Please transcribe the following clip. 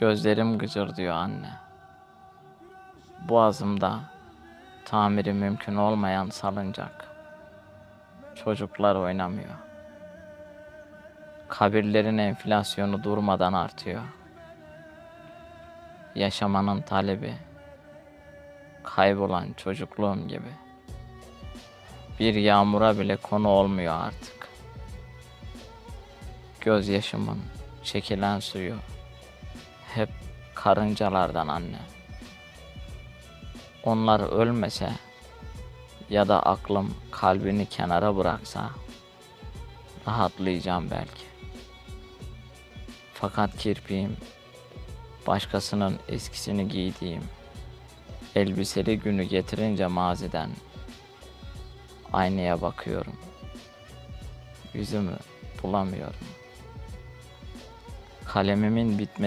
Gözlerim gıcırdıyor anne. Boğazımda tamiri mümkün olmayan salıncak. Çocuklar oynamıyor. Kabirlerin enflasyonu durmadan artıyor. Yaşamanın talebi kaybolan çocukluğum gibi. Bir yağmura bile konu olmuyor artık. Gözyaşımın çekilen suyu hep karıncalardan anne. Onlar ölmese ya da aklım kalbini kenara bıraksa rahatlayacağım belki. Fakat kirpiğim başkasının eskisini giydiğim elbiseli günü getirince maziden aynaya bakıyorum. Yüzümü bulamıyorum. Kalemimin bitmesi